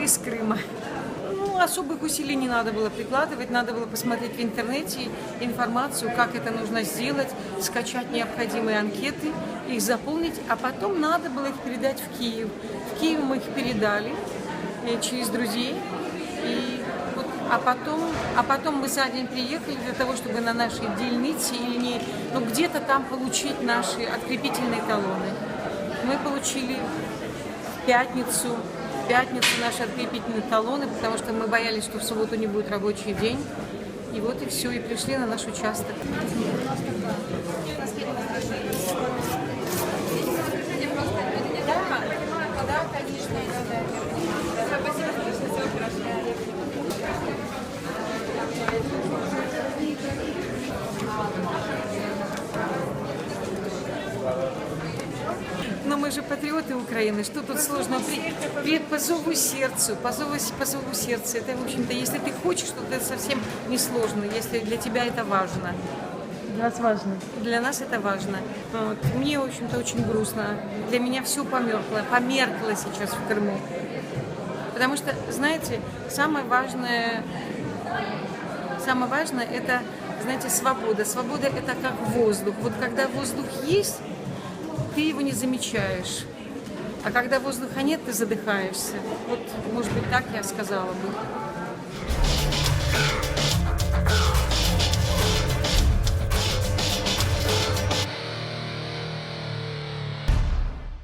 из Крыма. Ну, особых усилий не надо было прикладывать, надо было посмотреть в интернете информацию, как это нужно сделать, скачать необходимые анкеты, их заполнить, а потом надо было их передать в Киев. В Киев мы их передали э, через друзей, и вот, а, потом, а потом мы за день приехали для того, чтобы на нашей дельнице или не, ну, где-то там получить наши открепительные талоны. Мы получили в пятницу, пятницу наши открепительные талоны, потому что мы боялись, что в субботу не будет рабочий день. И вот и все, и пришли на наш участок. Да, конечно, Но мы же патриоты Украины, что тут сложно? При, при- по зову сердцу, по зову, по зову сердца. Это, в общем-то, если ты хочешь, то это совсем не сложно, если для тебя это важно. Для вас важно. Для нас это важно. Вот. Мне, в общем-то, очень грустно. Для меня все померкло, померкло сейчас в Крыму. Потому что, знаете, самое важное, самое важное это, знаете, свобода. Свобода это как воздух. Вот когда воздух есть, ты его не замечаешь. А когда воздуха нет, ты задыхаешься. Вот, может быть, так я сказала бы.